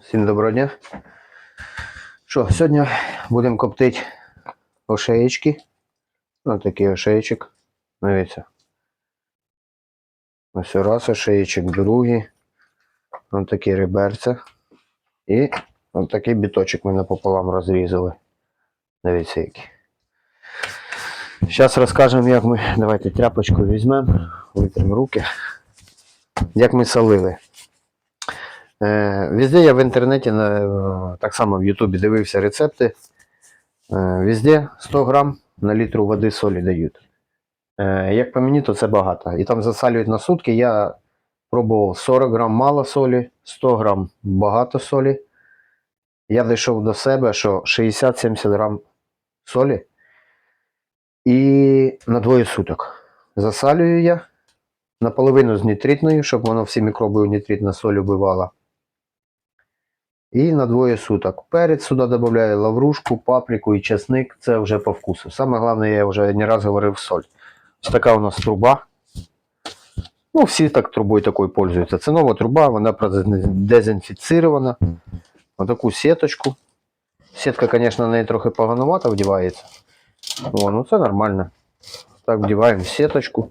Всім доброго дня. Що, сьогодні будемо коптити ошеєчки. Ось такий ошеєчок. Дивіться. Ось раз ошеєчок, другий. Ось такі реберця. І ось такий біточок ми напополам розрізали. Дивіться який. Зараз розкажемо, як ми. Давайте тряпочку візьмемо, витримо руки. Як ми солили. Е, Везде я в інтернеті, так само в Ютубі дивився рецепти. Е, Везде 100 грам на літру води солі дають. Е, Як по мені, то це багато. І там засалюють на сутки. Я пробував 40 грам мало солі, 100 грам багато солі. Я дійшов до себе, що 60-70 грам солі. І на двоє суток. Засалюю я наполовину з нітритною, щоб воно всі мікроби у нітритна соль убивала. І на двоє суток. Перець сюди додаю лаврушку, паприку і чесник. Це вже по вкусу. Саме головне, я вже не раз говорив соль. Ось така у нас труба. Ну, всі так трубою такою пользуються. Це нова труба, вона дезінфіцирована. Отаку сіточку. Сітка, звісно, на неї трохи поганувато вдівається. О, ну це нормально. Так, вдіваємо сіточку.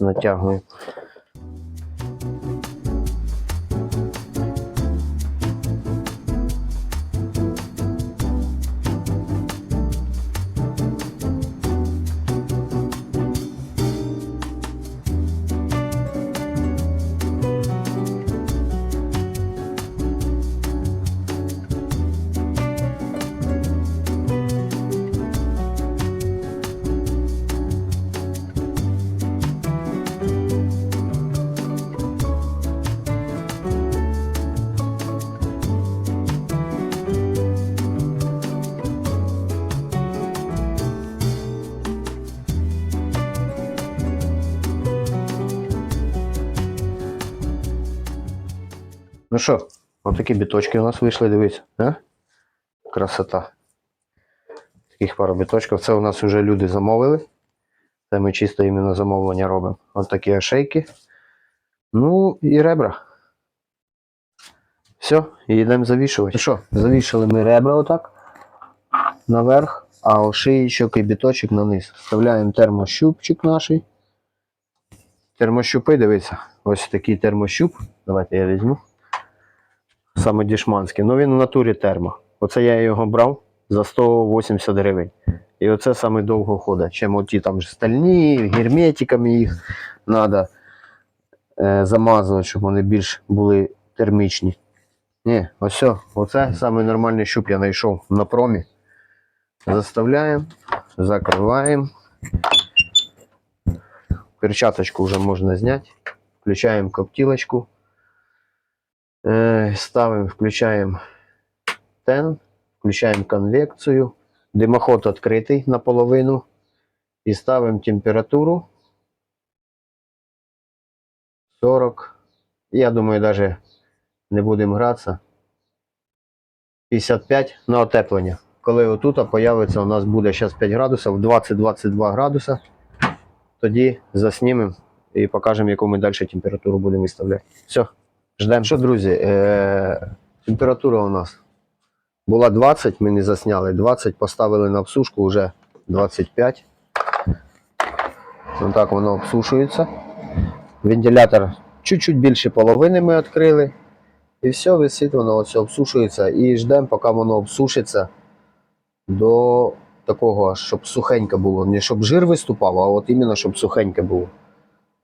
Натягуємо. Ну що, отакі біточки у нас вийшли, дивись. А? Красота. Таких пару біточків. Це у нас вже люди замовили. Це ми чисто іменно замовлення робимо. Ось такі ошейки. Ну і ребра. Все, і йдемо завішувати. Ну що, завішали ми ребра отак. Наверх, а ошиєчок і біточок на низ. Вставляємо термощупчик наш. Термощупи, дивіться. Ось такий термощуп. Давайте я візьму саме дішманський. Ну він в натурі термо. Оце я його брав за 180 гривень. І оце саме довго ходить. Чим оті там стальні, герметиками їх треба е, замазувати, щоб вони більш були термічні. Ні, ось. Оце саме нормальний щуп я знайшов на промі. Заставляємо, закриваємо. Перчаточку вже можна зняти. Включаємо коптілочку. Е, Ставимо, включаємо тен, включаємо конвекцію. Димоход відкритий наполовину. І ставимо температуру 40. Я думаю, навіть не будемо гратися. 55 на отеплення. Коли отут появиться, у нас буде зараз 5 градусів, 20-22 градуса. Тоді заснімемо і покажемо, яку ми далі температуру будемо виставляти. Все. Ждемо. Що, друзі, е- температура у нас була 20, ми не засняли. 20 поставили на обсушку, вже 25. Ось так воно обсушується. Вентилятор чуть-чуть більше половини ми відкрили. І все, висить, воно ось обсушується. І ждемо, поки воно обсушиться до такого, щоб сухеньке було. Не щоб жир виступав, а от іменно, щоб сухеньке було.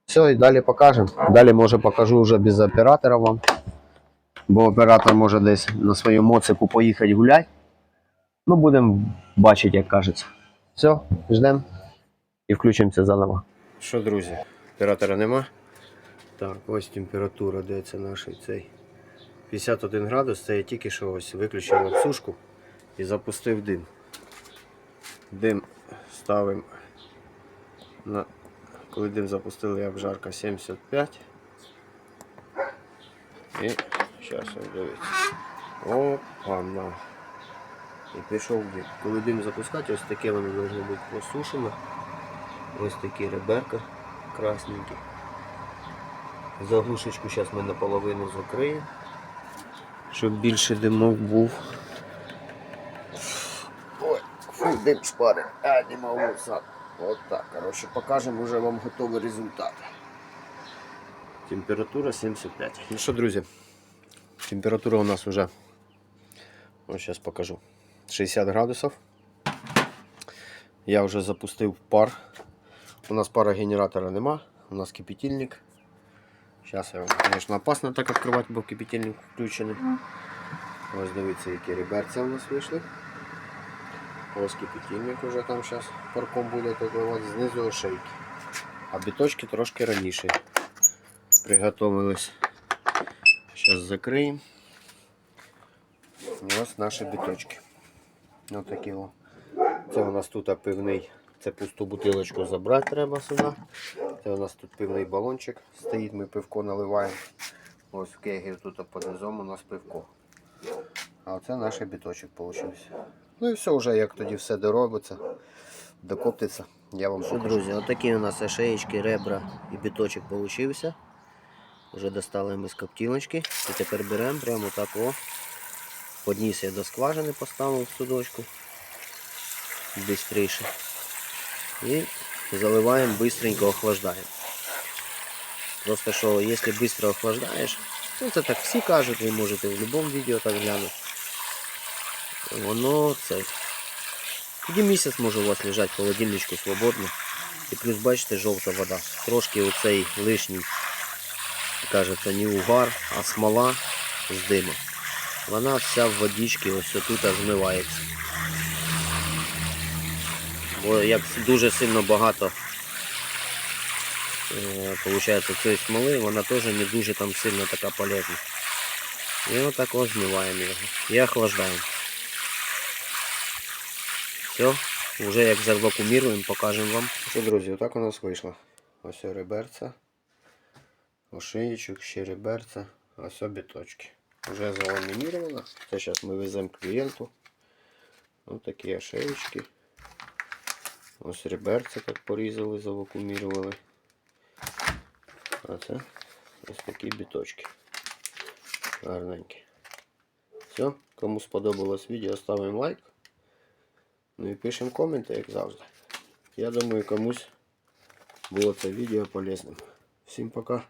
Все, і далі покажемо. Далі може покажу вже без оператора вам. Бо оператор може десь на своєму моцику поїхати гуляти. Ну, будемо бачити, як кажеться. Все, ждемо і включимося заново. Що, друзі, оператора нема. Так, ось температура, де це наш цей 51 градус. Це я тільки що ось виключив обсушку і запустив дим. Дим ставимо на коли дим запустили, як жарка 75. І зараз дивіться. Опа, на. І пішов дим. Коли дим запускати, ось таке воно має бути посушено. Ось такі реберка. красненький. Заглушечку зараз ми наполовину закриємо. Щоб більше димок був. Ой, фу, дим шпари. А, можу сам. От так, коротше, покажемо вже вам готовий результат. Температура 75. Ну що, друзі, температура у нас вже, ось зараз покажу, 60 градусів. Я вже запустив пар. У нас пара генератора нема, у нас кипятильник. Зараз його, звісно, опасно так відкривати, бо кипятильник включений. Ось дивіться, які реберця у нас вийшли. Ось кипятильник уже там зараз парком буде відливати, знизу ошейки. А біточки трошки раніше приготовились. Зараз закриємо. Ось наші біточки. Ось такі о. Це у нас тут пивний. Це пусту бутилочку забрати треба сюди. Це у нас тут пивний балончик стоїть, ми пивко наливаємо. Ось в кегі тут під низом у нас пивко. А оце наш біточок вийшов. Ну і все вже, як тоді все доробиться, докоптиться, я вам покажу. Друзі, отакі у нас шеєчки, ребра і біточок получився. Вже достали ми з коптілочки. І тепер беремо прямо так о. Подніс я до скважини поставив в судочку. Бистріше. І заливаємо, быстренько охлаждаємо. Просто що, якщо швидко охлаждаєш, ну це так всі кажуть, ви можете в будь-якому відео так глянути. Воно це. Тоді місяць може у вас лежати в холодильничку свободно. І плюс бачите жовта вода. Трошки оцей лишній, кажеться, не угар, а смола з диму. Вона вся в водичці ось тут змивається. Бо як дуже сильно багато е, получається цієї смоли, вона теж не дуже там сильно така полезна. І отак ось змиваємо його. І охлаждаємо. Все, вже як завакуміруємо, покажемо вам. Що, друзі, отак у нас вийшло. Ось реберця, ошиєчок, ще реберця, ось біточки. Вже заламініровано. Це зараз ми веземо клієнту. Ось такі ошеєчки. Ось реберця так порізали, завакумірували. А це ось такі біточки. Гарненькі. Все, кому сподобалось відео, ставимо лайк. Ну і пишемо коменти, як завжди. Я думаю, комусь було це відео полезним. Всім пока.